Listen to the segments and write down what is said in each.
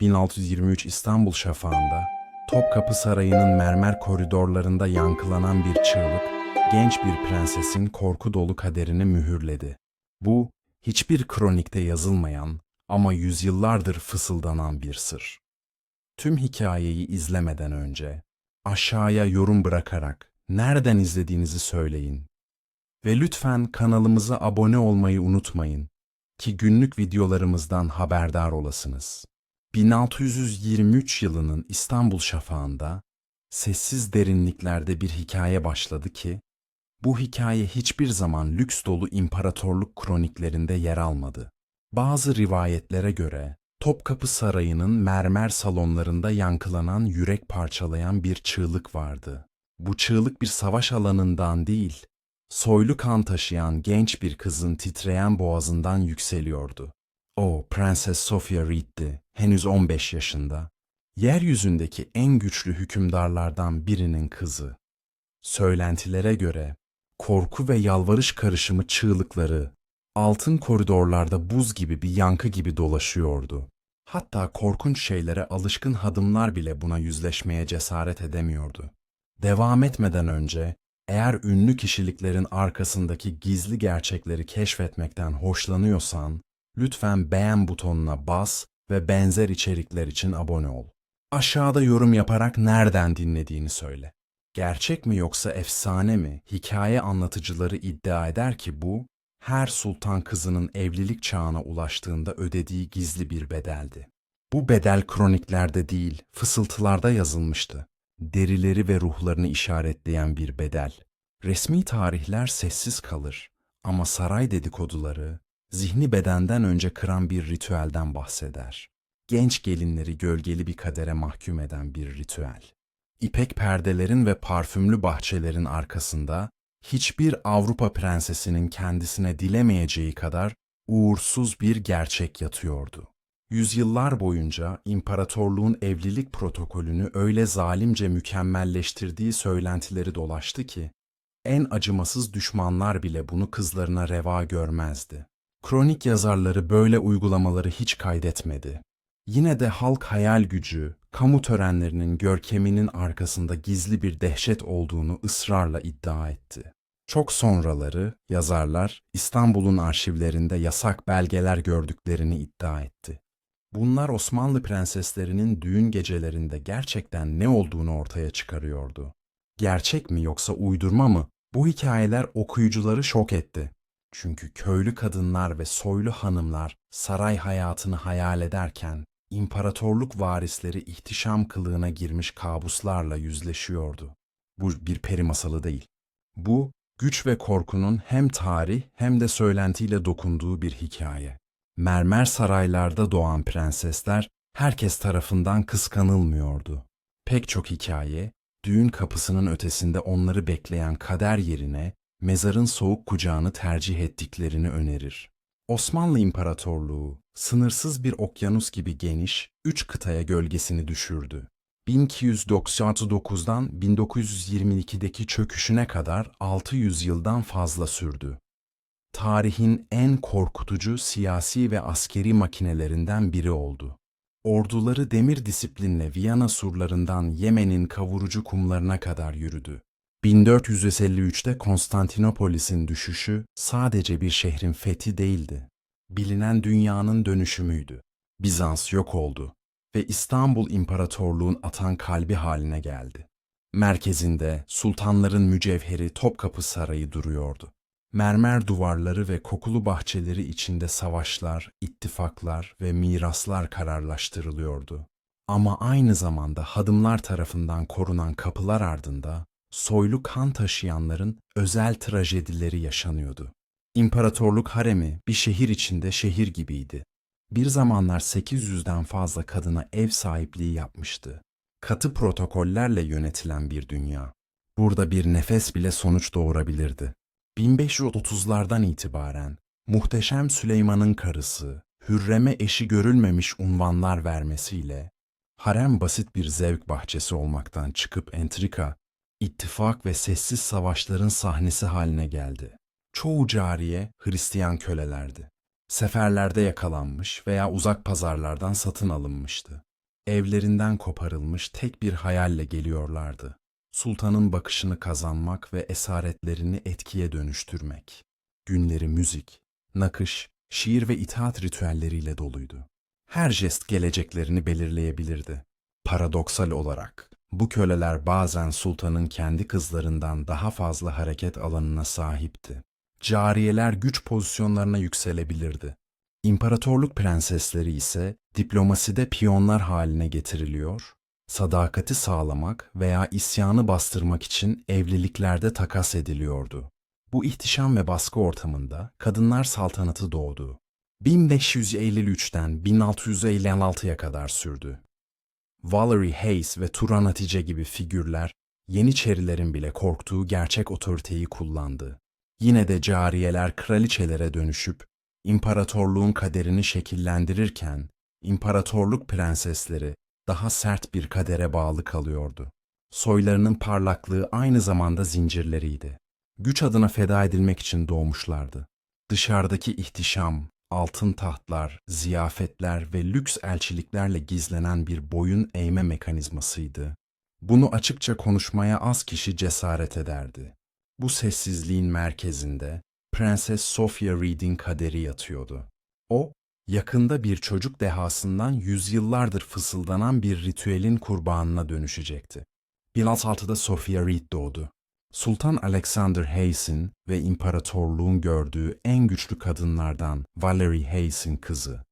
1623 İstanbul şafağında Topkapı Sarayı'nın mermer koridorlarında yankılanan bir çığlık genç bir prensesin korku dolu kaderini mühürledi. Bu hiçbir kronikte yazılmayan ama yüzyıllardır fısıldanan bir sır. Tüm hikayeyi izlemeden önce aşağıya yorum bırakarak nereden izlediğinizi söyleyin. Ve lütfen kanalımıza abone olmayı unutmayın ki günlük videolarımızdan haberdar olasınız. 1623 yılının İstanbul şafağında sessiz derinliklerde bir hikaye başladı ki bu hikaye hiçbir zaman lüks dolu imparatorluk kroniklerinde yer almadı. Bazı rivayetlere göre Topkapı Sarayı'nın mermer salonlarında yankılanan yürek parçalayan bir çığlık vardı. Bu çığlık bir savaş alanından değil, soylu kan taşıyan genç bir kızın titreyen boğazından yükseliyordu. O, Prenses Sofia Reed'di, henüz 15 yaşında. Yeryüzündeki en güçlü hükümdarlardan birinin kızı. Söylentilere göre korku ve yalvarış karışımı çığlıkları altın koridorlarda buz gibi bir yankı gibi dolaşıyordu. Hatta korkunç şeylere alışkın hadımlar bile buna yüzleşmeye cesaret edemiyordu. Devam etmeden önce eğer ünlü kişiliklerin arkasındaki gizli gerçekleri keşfetmekten hoşlanıyorsan, lütfen beğen butonuna bas ve benzer içerikler için abone ol. Aşağıda yorum yaparak nereden dinlediğini söyle. Gerçek mi yoksa efsane mi? Hikaye anlatıcıları iddia eder ki bu, her sultan kızının evlilik çağına ulaştığında ödediği gizli bir bedeldi. Bu bedel kroniklerde değil, fısıltılarda yazılmıştı. Derileri ve ruhlarını işaretleyen bir bedel. Resmi tarihler sessiz kalır ama saray dedikoduları zihni bedenden önce kıran bir ritüelden bahseder. Genç gelinleri gölgeli bir kadere mahkum eden bir ritüel. İpek perdelerin ve parfümlü bahçelerin arkasında hiçbir Avrupa prensesinin kendisine dilemeyeceği kadar uğursuz bir gerçek yatıyordu. Yüzyıllar boyunca imparatorluğun evlilik protokolünü öyle zalimce mükemmelleştirdiği söylentileri dolaştı ki, en acımasız düşmanlar bile bunu kızlarına reva görmezdi. Kronik yazarları böyle uygulamaları hiç kaydetmedi. Yine de halk hayal gücü, kamu törenlerinin görkeminin arkasında gizli bir dehşet olduğunu ısrarla iddia etti. Çok sonraları yazarlar İstanbul'un arşivlerinde yasak belgeler gördüklerini iddia etti. Bunlar Osmanlı prenseslerinin düğün gecelerinde gerçekten ne olduğunu ortaya çıkarıyordu. Gerçek mi yoksa uydurma mı? Bu hikayeler okuyucuları şok etti. Çünkü köylü kadınlar ve soylu hanımlar saray hayatını hayal ederken imparatorluk varisleri ihtişam kılığına girmiş kabuslarla yüzleşiyordu. Bu bir peri masalı değil. Bu güç ve korkunun hem tarih hem de söylentiyle dokunduğu bir hikaye. Mermer saraylarda doğan prensesler herkes tarafından kıskanılmıyordu. Pek çok hikaye düğün kapısının ötesinde onları bekleyen kader yerine mezarın soğuk kucağını tercih ettiklerini önerir. Osmanlı İmparatorluğu sınırsız bir okyanus gibi geniş, üç kıtaya gölgesini düşürdü. 1299'dan 1922'deki çöküşüne kadar 600 yıldan fazla sürdü. Tarihin en korkutucu siyasi ve askeri makinelerinden biri oldu. Orduları demir disiplinle Viyana surlarından Yemen'in kavurucu kumlarına kadar yürüdü. 1453'te Konstantinopolis'in düşüşü sadece bir şehrin fethi değildi. Bilinen dünyanın dönüşümüydü. Bizans yok oldu ve İstanbul İmparatorluğun atan kalbi haline geldi. Merkezinde sultanların mücevheri Topkapı Sarayı duruyordu. Mermer duvarları ve kokulu bahçeleri içinde savaşlar, ittifaklar ve miraslar kararlaştırılıyordu. Ama aynı zamanda hadımlar tarafından korunan kapılar ardında soylu kan taşıyanların özel trajedileri yaşanıyordu. İmparatorluk haremi bir şehir içinde şehir gibiydi. Bir zamanlar 800'den fazla kadına ev sahipliği yapmıştı. Katı protokollerle yönetilen bir dünya. Burada bir nefes bile sonuç doğurabilirdi. 1530'lardan itibaren Muhteşem Süleyman'ın karısı, Hürrem'e eşi görülmemiş unvanlar vermesiyle harem basit bir zevk bahçesi olmaktan çıkıp entrika, ittifak ve sessiz savaşların sahnesi haline geldi. Çoğu cariye Hristiyan kölelerdi. Seferlerde yakalanmış veya uzak pazarlardan satın alınmıştı. Evlerinden koparılmış tek bir hayalle geliyorlardı. Sultanın bakışını kazanmak ve esaretlerini etkiye dönüştürmek. Günleri müzik, nakış, şiir ve itaat ritüelleriyle doluydu. Her jest geleceklerini belirleyebilirdi. Paradoksal olarak, bu köleler bazen sultanın kendi kızlarından daha fazla hareket alanına sahipti. Cariyeler güç pozisyonlarına yükselebilirdi. İmparatorluk prensesleri ise diplomaside piyonlar haline getiriliyor, sadakati sağlamak veya isyanı bastırmak için evliliklerde takas ediliyordu. Bu ihtişam ve baskı ortamında kadınlar saltanatı doğdu. 1553'ten 1656'ya kadar sürdü. Valerie Hayes ve Turan Hatice gibi figürler Yeniçerilerin bile korktuğu gerçek otoriteyi kullandı. Yine de cariyeler kraliçelere dönüşüp imparatorluğun kaderini şekillendirirken imparatorluk prensesleri daha sert bir kadere bağlı kalıyordu. Soylarının parlaklığı aynı zamanda zincirleriydi. Güç adına feda edilmek için doğmuşlardı. Dışarıdaki ihtişam, altın tahtlar, ziyafetler ve lüks elçiliklerle gizlenen bir boyun eğme mekanizmasıydı. Bunu açıkça konuşmaya az kişi cesaret ederdi. Bu sessizliğin merkezinde Prenses Sophia Reed'in kaderi yatıyordu. O, yakında bir çocuk dehasından yüzyıllardır fısıldanan bir ritüelin kurbanına dönüşecekti. 1606'da Sophia Reed doğdu. Sultan Alexander Hayes'in ve imparatorluğun gördüğü en güçlü kadınlardan Valerie Hayes'in kızı.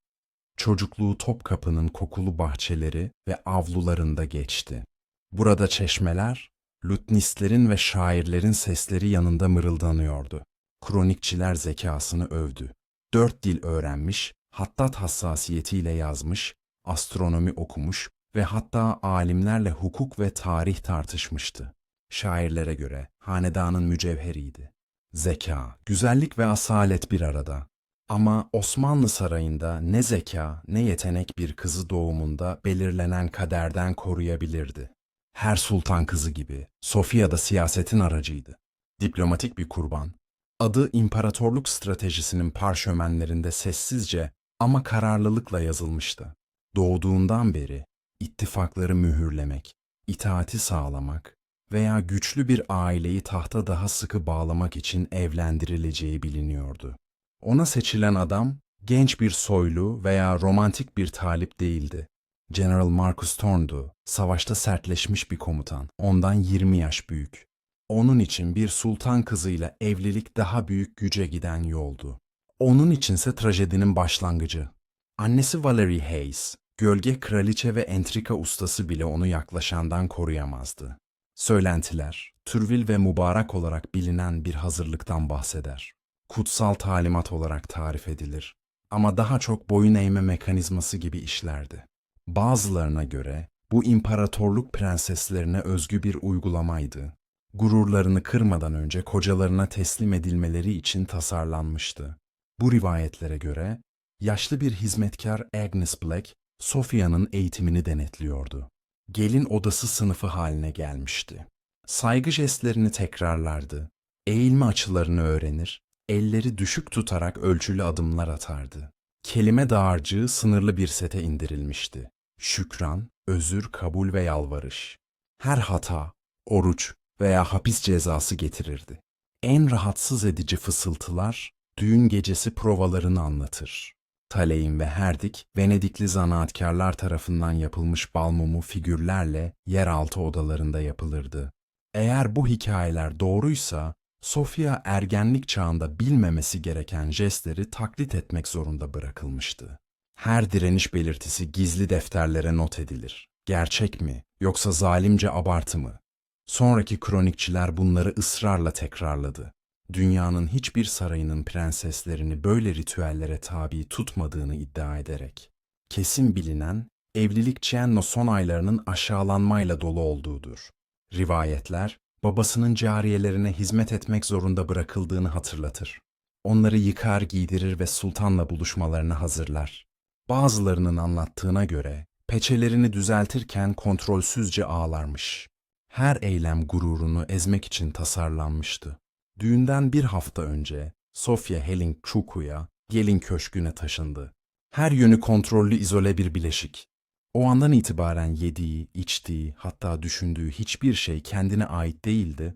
Çocukluğu Topkapı'nın kokulu bahçeleri ve avlularında geçti. Burada çeşmeler, lütnistlerin ve şairlerin sesleri yanında mırıldanıyordu. Kronikçiler zekasını övdü. Dört dil öğrenmiş, hattat hassasiyetiyle yazmış, astronomi okumuş ve hatta alimlerle hukuk ve tarih tartışmıştı. Şairlere göre hanedanın mücevheriydi. Zeka, güzellik ve asalet bir arada. Ama Osmanlı sarayında ne zeka ne yetenek bir kızı doğumunda belirlenen kaderden koruyabilirdi. Her sultan kızı gibi Sofia da siyasetin aracıydı. Diplomatik bir kurban. Adı imparatorluk stratejisinin parşömenlerinde sessizce ama kararlılıkla yazılmıştı. Doğduğundan beri ittifakları mühürlemek, itaati sağlamak veya güçlü bir aileyi tahta daha sıkı bağlamak için evlendirileceği biliniyordu. Ona seçilen adam genç bir soylu veya romantik bir talip değildi. General Marcus Thorne'du, savaşta sertleşmiş bir komutan, ondan 20 yaş büyük. Onun için bir sultan kızıyla evlilik daha büyük güce giden yoldu. Onun içinse trajedinin başlangıcı. Annesi Valerie Hayes, gölge kraliçe ve entrika ustası bile onu yaklaşandan koruyamazdı. Söylentiler, türvil ve mübarek olarak bilinen bir hazırlıktan bahseder. Kutsal talimat olarak tarif edilir. Ama daha çok boyun eğme mekanizması gibi işlerdi. Bazılarına göre bu imparatorluk prenseslerine özgü bir uygulamaydı. Gururlarını kırmadan önce kocalarına teslim edilmeleri için tasarlanmıştı. Bu rivayetlere göre yaşlı bir hizmetkar Agnes Black, Sophia'nın eğitimini denetliyordu. Gelin odası sınıfı haline gelmişti. Saygı jestlerini tekrarlardı. Eğilme açılarını öğrenir, elleri düşük tutarak ölçülü adımlar atardı. Kelime dağarcığı sınırlı bir sete indirilmişti. Şükran, özür, kabul ve yalvarış. Her hata, oruç veya hapis cezası getirirdi. En rahatsız edici fısıltılar, düğün gecesi provalarını anlatır. Taleyin ve Herdik, Venedikli zanaatkarlar tarafından yapılmış balmumu figürlerle yeraltı odalarında yapılırdı. Eğer bu hikayeler doğruysa, Sofia ergenlik çağında bilmemesi gereken jestleri taklit etmek zorunda bırakılmıştı. Her direniş belirtisi gizli defterlere not edilir. Gerçek mi yoksa zalimce abartı mı? Sonraki kronikçiler bunları ısrarla tekrarladı. Dünyanın hiçbir sarayının prenseslerini böyle ritüellere tabi tutmadığını iddia ederek. Kesin bilinen, evlilik Cienno son aylarının aşağılanmayla dolu olduğudur. Rivayetler, babasının cariyelerine hizmet etmek zorunda bırakıldığını hatırlatır. Onları yıkar giydirir ve sultanla buluşmalarını hazırlar. Bazılarının anlattığına göre peçelerini düzeltirken kontrolsüzce ağlarmış. Her eylem gururunu ezmek için tasarlanmıştı. Düğünden bir hafta önce Sofia Helling Çuku'ya gelin köşküne taşındı. Her yönü kontrollü izole bir bileşik. O andan itibaren yediği, içtiği, hatta düşündüğü hiçbir şey kendine ait değildi.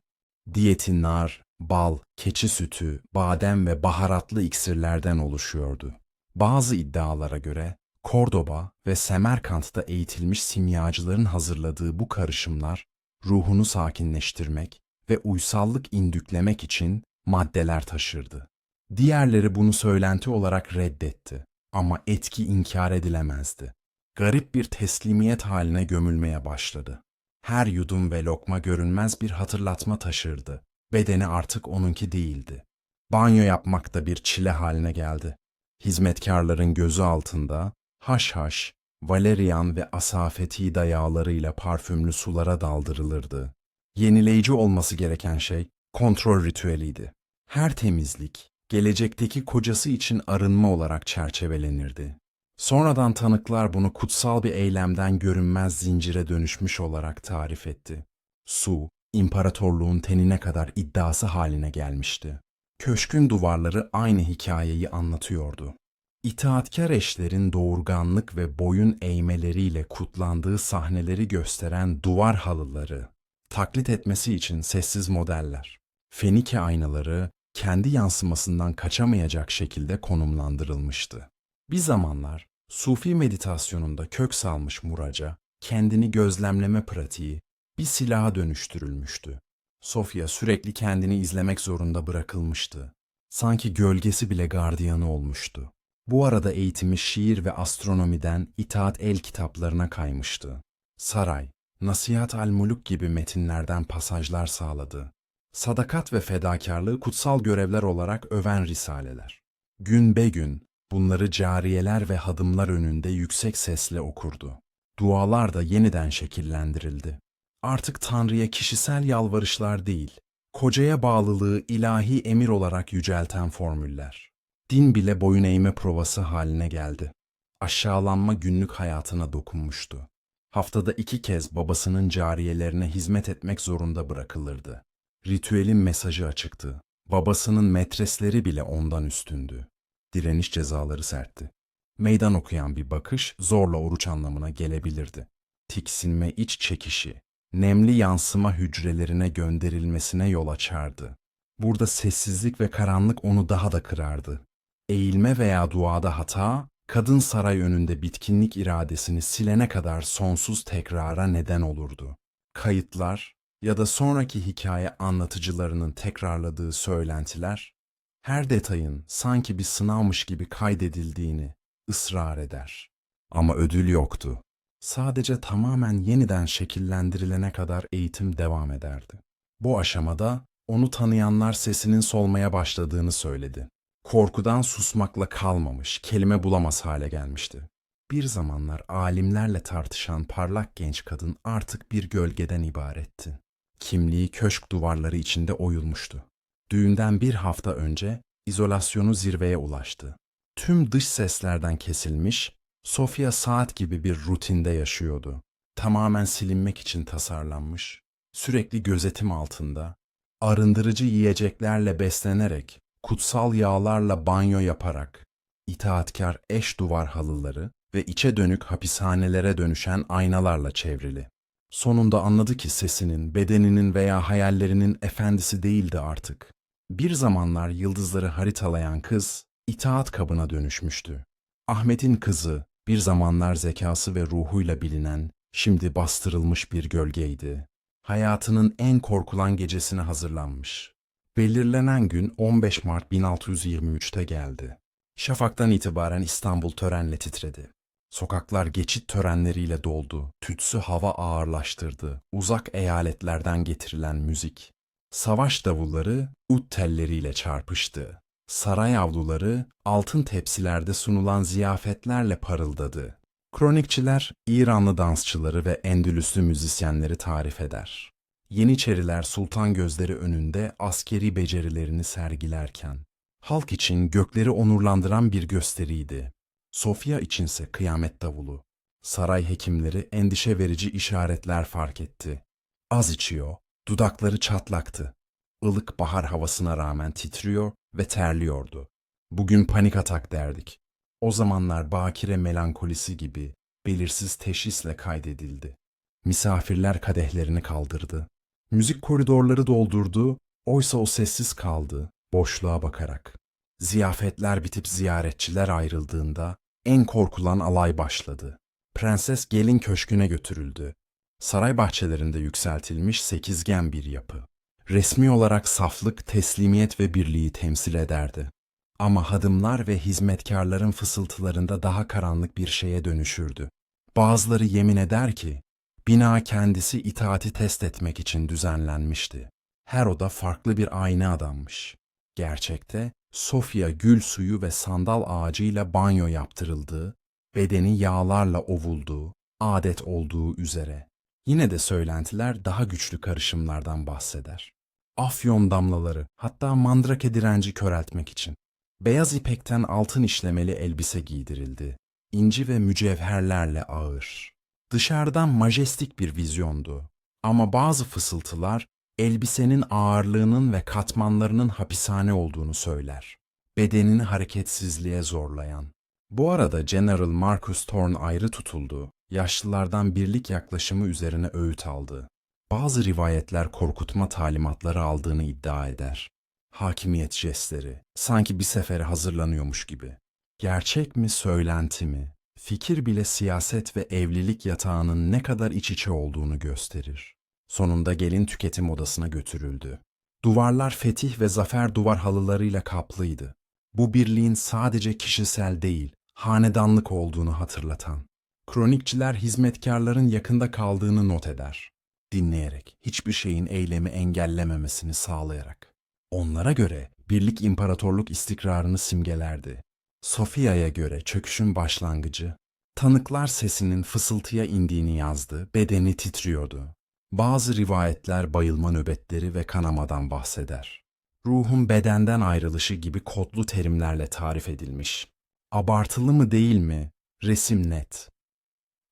Diyeti nar, bal, keçi sütü, badem ve baharatlı iksirlerden oluşuyordu. Bazı iddialara göre Kordoba ve Semerkant'ta eğitilmiş simyacıların hazırladığı bu karışımlar ruhunu sakinleştirmek ve uysallık indüklemek için maddeler taşırdı. Diğerleri bunu söylenti olarak reddetti ama etki inkar edilemezdi. Garip bir teslimiyet haline gömülmeye başladı. Her yudum ve lokma görünmez bir hatırlatma taşırdı. Bedeni artık onunki değildi. Banyo yapmak da bir çile haline geldi. Hizmetkarların gözü altında haşhaş, valerian ve asafetida yağlarıyla parfümlü sulara daldırılırdı. Yenileyici olması gereken şey kontrol ritüeliydi. Her temizlik, gelecekteki kocası için arınma olarak çerçevelenirdi. Sonradan tanıklar bunu kutsal bir eylemden görünmez zincire dönüşmüş olarak tarif etti. Su, imparatorluğun tenine kadar iddiası haline gelmişti. Köşkün duvarları aynı hikayeyi anlatıyordu. İtaatkar eşlerin doğurganlık ve boyun eğmeleriyle kutlandığı sahneleri gösteren duvar halıları, taklit etmesi için sessiz modeller, Fenike aynaları kendi yansımasından kaçamayacak şekilde konumlandırılmıştı. Bir zamanlar Sufi meditasyonunda kök salmış Muraca, kendini gözlemleme pratiği bir silaha dönüştürülmüştü. Sofya sürekli kendini izlemek zorunda bırakılmıştı. Sanki gölgesi bile gardiyanı olmuştu. Bu arada eğitimi şiir ve astronomiden itaat el kitaplarına kaymıştı. Saray, Nasihat al-Muluk gibi metinlerden pasajlar sağladı. Sadakat ve fedakarlığı kutsal görevler olarak öven risaleler. Gün be gün bunları cariyeler ve hadımlar önünde yüksek sesle okurdu. Dualar da yeniden şekillendirildi. Artık Tanrı'ya kişisel yalvarışlar değil, kocaya bağlılığı ilahi emir olarak yücelten formüller. Din bile boyun eğme provası haline geldi. Aşağılanma günlük hayatına dokunmuştu. Haftada iki kez babasının cariyelerine hizmet etmek zorunda bırakılırdı. Ritüelin mesajı açıktı. Babasının metresleri bile ondan üstündü. Direniş cezaları sertti. Meydan okuyan bir bakış zorla oruç anlamına gelebilirdi. Tiksinme iç çekişi, nemli yansıma hücrelerine gönderilmesine yol açardı. Burada sessizlik ve karanlık onu daha da kırardı. Eğilme veya duada hata, kadın saray önünde bitkinlik iradesini silene kadar sonsuz tekrara neden olurdu. Kayıtlar ya da sonraki hikaye anlatıcılarının tekrarladığı söylentiler, her detayın sanki bir sınavmış gibi kaydedildiğini ısrar eder. Ama ödül yoktu. Sadece tamamen yeniden şekillendirilene kadar eğitim devam ederdi. Bu aşamada onu tanıyanlar sesinin solmaya başladığını söyledi. Korkudan susmakla kalmamış, kelime bulamaz hale gelmişti. Bir zamanlar alimlerle tartışan parlak genç kadın artık bir gölgeden ibaretti. Kimliği köşk duvarları içinde oyulmuştu. Düğünden bir hafta önce izolasyonu zirveye ulaştı. Tüm dış seslerden kesilmiş, Sofia saat gibi bir rutinde yaşıyordu. Tamamen silinmek için tasarlanmış, sürekli gözetim altında, arındırıcı yiyeceklerle beslenerek, kutsal yağlarla banyo yaparak, itaatkar eş duvar halıları ve içe dönük hapishanelere dönüşen aynalarla çevrili. Sonunda anladı ki sesinin, bedeninin veya hayallerinin efendisi değildi artık. Bir zamanlar yıldızları haritalayan kız, itaat kabına dönüşmüştü. Ahmet'in kızı, bir zamanlar zekası ve ruhuyla bilinen, şimdi bastırılmış bir gölgeydi. Hayatının en korkulan gecesine hazırlanmış. Belirlenen gün 15 Mart 1623'te geldi. Şafaktan itibaren İstanbul törenle titredi. Sokaklar geçit törenleriyle doldu, tütsü hava ağırlaştırdı, uzak eyaletlerden getirilen müzik. Savaş davulları ut telleriyle çarpıştı. Saray avluları altın tepsilerde sunulan ziyafetlerle parıldadı. Kronikçiler İranlı dansçıları ve Endülüslü müzisyenleri tarif eder. Yeniçeriler sultan gözleri önünde askeri becerilerini sergilerken, halk için gökleri onurlandıran bir gösteriydi. Sofya içinse kıyamet davulu. Saray hekimleri endişe verici işaretler fark etti. Az içiyor, dudakları çatlaktı. Ilık bahar havasına rağmen titriyor ve terliyordu. Bugün panik atak derdik. O zamanlar bakire melankolisi gibi belirsiz teşhisle kaydedildi. Misafirler kadehlerini kaldırdı. Müzik koridorları doldurdu, oysa o sessiz kaldı, boşluğa bakarak. Ziyafetler bitip ziyaretçiler ayrıldığında en korkulan alay başladı. Prenses gelin köşküne götürüldü. Saray bahçelerinde yükseltilmiş sekizgen bir yapı. Resmi olarak saflık, teslimiyet ve birliği temsil ederdi. Ama hadımlar ve hizmetkarların fısıltılarında daha karanlık bir şeye dönüşürdü. Bazıları yemin eder ki, bina kendisi itaati test etmek için düzenlenmişti. Her oda farklı bir ayna adanmış. Gerçekte Sofya gül suyu ve sandal ağacıyla banyo yaptırıldığı, bedeni yağlarla ovulduğu, adet olduğu üzere. Yine de söylentiler daha güçlü karışımlardan bahseder. Afyon damlaları, hatta mandrake direnci köreltmek için. Beyaz ipekten altın işlemeli elbise giydirildi. İnci ve mücevherlerle ağır. Dışarıdan majestik bir vizyondu. Ama bazı fısıltılar elbisenin ağırlığının ve katmanlarının hapishane olduğunu söyler. Bedenini hareketsizliğe zorlayan. Bu arada General Marcus Thorne ayrı tutuldu. Yaşlılardan birlik yaklaşımı üzerine öğüt aldı. Bazı rivayetler korkutma talimatları aldığını iddia eder. Hakimiyet jestleri, sanki bir sefere hazırlanıyormuş gibi. Gerçek mi, söylenti mi? Fikir bile siyaset ve evlilik yatağının ne kadar iç içe olduğunu gösterir. Sonunda gelin tüketim odasına götürüldü. Duvarlar fetih ve zafer duvar halılarıyla kaplıydı. Bu birliğin sadece kişisel değil, hanedanlık olduğunu hatırlatan. Kronikçiler hizmetkarların yakında kaldığını not eder. Dinleyerek, hiçbir şeyin eylemi engellememesini sağlayarak. Onlara göre birlik imparatorluk istikrarını simgelerdi. Sofia'ya göre çöküşün başlangıcı, tanıklar sesinin fısıltıya indiğini yazdı, bedeni titriyordu. Bazı rivayetler bayılma nöbetleri ve kanamadan bahseder. Ruhun bedenden ayrılışı gibi kodlu terimlerle tarif edilmiş. Abartılı mı değil mi? Resim net.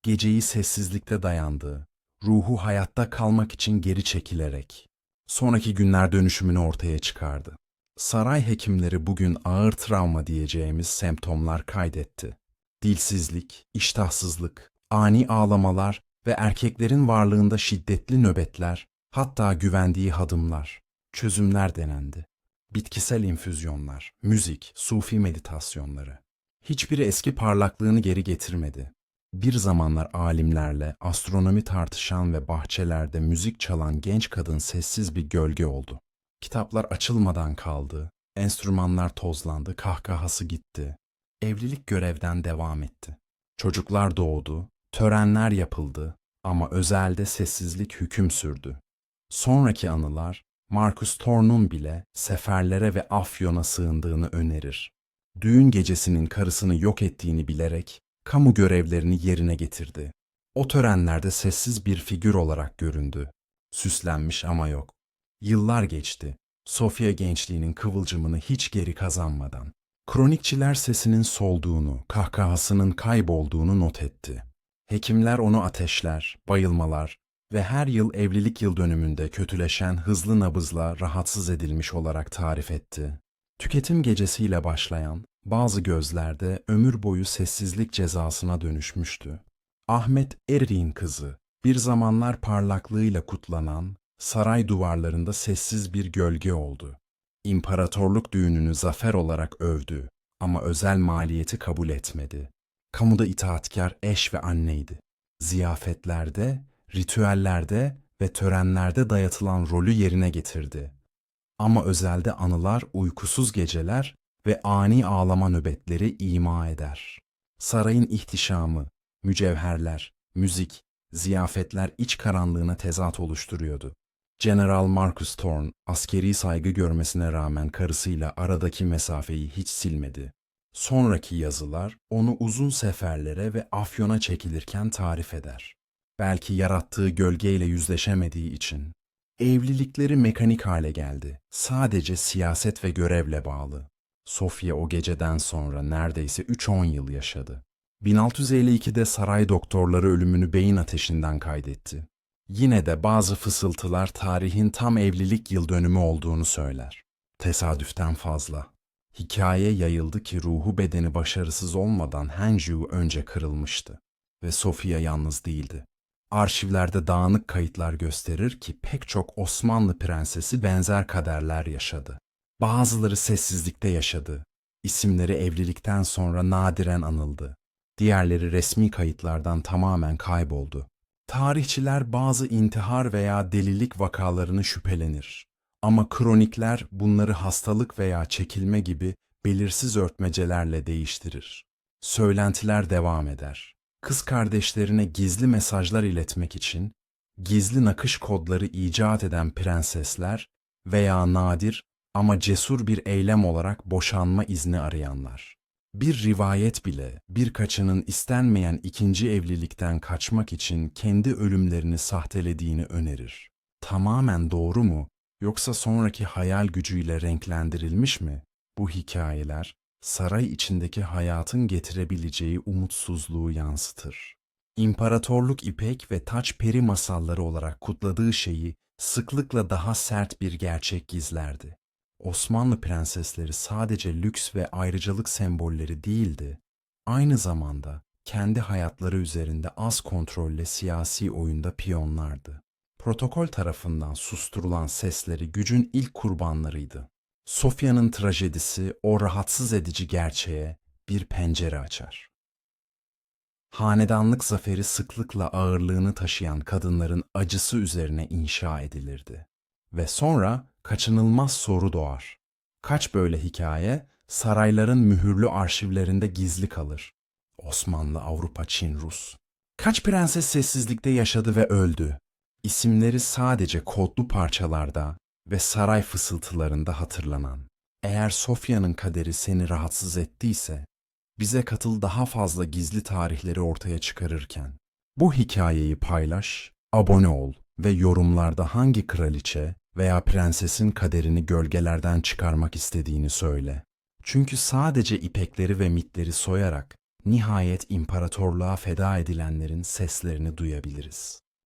Geceyi sessizlikte dayandığı, ruhu hayatta kalmak için geri çekilerek, sonraki günler dönüşümünü ortaya çıkardı. Saray hekimleri bugün ağır travma diyeceğimiz semptomlar kaydetti. Dilsizlik, iştahsızlık, ani ağlamalar ve erkeklerin varlığında şiddetli nöbetler, hatta güvendiği hadımlar, çözümler denendi. Bitkisel infüzyonlar, müzik, sufi meditasyonları. Hiçbiri eski parlaklığını geri getirmedi. Bir zamanlar alimlerle astronomi tartışan ve bahçelerde müzik çalan genç kadın sessiz bir gölge oldu. Kitaplar açılmadan kaldı, enstrümanlar tozlandı, kahkahası gitti. Evlilik görevden devam etti. Çocuklar doğdu, törenler yapıldı ama özelde sessizlik hüküm sürdü. Sonraki anılar, Marcus Thorne'un bile seferlere ve Afyon'a sığındığını önerir. Düğün gecesinin karısını yok ettiğini bilerek kamu görevlerini yerine getirdi. O törenlerde sessiz bir figür olarak göründü. Süslenmiş ama yok. Yıllar geçti. Sofya gençliğinin kıvılcımını hiç geri kazanmadan. Kronikçiler sesinin solduğunu, kahkahasının kaybolduğunu not etti. Hekimler onu ateşler, bayılmalar ve her yıl evlilik yıl dönümünde kötüleşen hızlı nabızla rahatsız edilmiş olarak tarif etti. Tüketim gecesiyle başlayan, bazı gözlerde ömür boyu sessizlik cezasına dönüşmüştü. Ahmet Erik'in kızı, bir zamanlar parlaklığıyla kutlanan, saray duvarlarında sessiz bir gölge oldu. İmparatorluk düğününü zafer olarak övdü ama özel maliyeti kabul etmedi. Kamuda itaatkar eş ve anneydi. Ziyafetlerde, ritüellerde ve törenlerde dayatılan rolü yerine getirdi. Ama özelde anılar uykusuz geceler ve ani ağlama nöbetleri ima eder. Sarayın ihtişamı, mücevherler, müzik, ziyafetler iç karanlığına tezat oluşturuyordu. General Marcus Thorne askeri saygı görmesine rağmen karısıyla aradaki mesafeyi hiç silmedi. Sonraki yazılar onu uzun seferlere ve afyona çekilirken tarif eder. Belki yarattığı gölgeyle yüzleşemediği için. Evlilikleri mekanik hale geldi. Sadece siyaset ve görevle bağlı. Sofya o geceden sonra neredeyse 3-10 yıl yaşadı. 1652'de saray doktorları ölümünü beyin ateşinden kaydetti. Yine de bazı fısıltılar tarihin tam evlilik yıl dönümü olduğunu söyler. Tesadüften fazla. Hikaye yayıldı ki ruhu bedeni başarısız olmadan Henju önce kırılmıştı. Ve Sofia yalnız değildi. Arşivlerde dağınık kayıtlar gösterir ki pek çok Osmanlı prensesi benzer kaderler yaşadı. Bazıları sessizlikte yaşadı. İsimleri evlilikten sonra nadiren anıldı. Diğerleri resmi kayıtlardan tamamen kayboldu. Tarihçiler bazı intihar veya delilik vakalarını şüphelenir. Ama kronikler bunları hastalık veya çekilme gibi belirsiz örtmecelerle değiştirir. Söylentiler devam eder. Kız kardeşlerine gizli mesajlar iletmek için gizli nakış kodları icat eden prensesler veya nadir ama cesur bir eylem olarak boşanma izni arayanlar. Bir rivayet bile birkaçının istenmeyen ikinci evlilikten kaçmak için kendi ölümlerini sahtelediğini önerir. Tamamen doğru mu yoksa sonraki hayal gücüyle renklendirilmiş mi? Bu hikayeler saray içindeki hayatın getirebileceği umutsuzluğu yansıtır. İmparatorluk İpek ve Taç Peri masalları olarak kutladığı şeyi sıklıkla daha sert bir gerçek gizlerdi. Osmanlı prensesleri sadece lüks ve ayrıcalık sembolleri değildi, aynı zamanda kendi hayatları üzerinde az kontrolle siyasi oyunda piyonlardı. Protokol tarafından susturulan sesleri gücün ilk kurbanlarıydı. Sofya'nın trajedisi o rahatsız edici gerçeğe bir pencere açar. Hanedanlık zaferi sıklıkla ağırlığını taşıyan kadınların acısı üzerine inşa edilirdi. Ve sonra kaçınılmaz soru doğar. Kaç böyle hikaye sarayların mühürlü arşivlerinde gizli kalır? Osmanlı, Avrupa, Çin, Rus. Kaç prenses sessizlikte yaşadı ve öldü? İsimleri sadece kodlu parçalarda ve saray fısıltılarında hatırlanan. Eğer Sofya'nın kaderi seni rahatsız ettiyse, bize katıl daha fazla gizli tarihleri ortaya çıkarırken. Bu hikayeyi paylaş, abone ol ve yorumlarda hangi kraliçe veya prensesin kaderini gölgelerden çıkarmak istediğini söyle. Çünkü sadece ipekleri ve mitleri soyarak nihayet imparatorluğa feda edilenlerin seslerini duyabiliriz.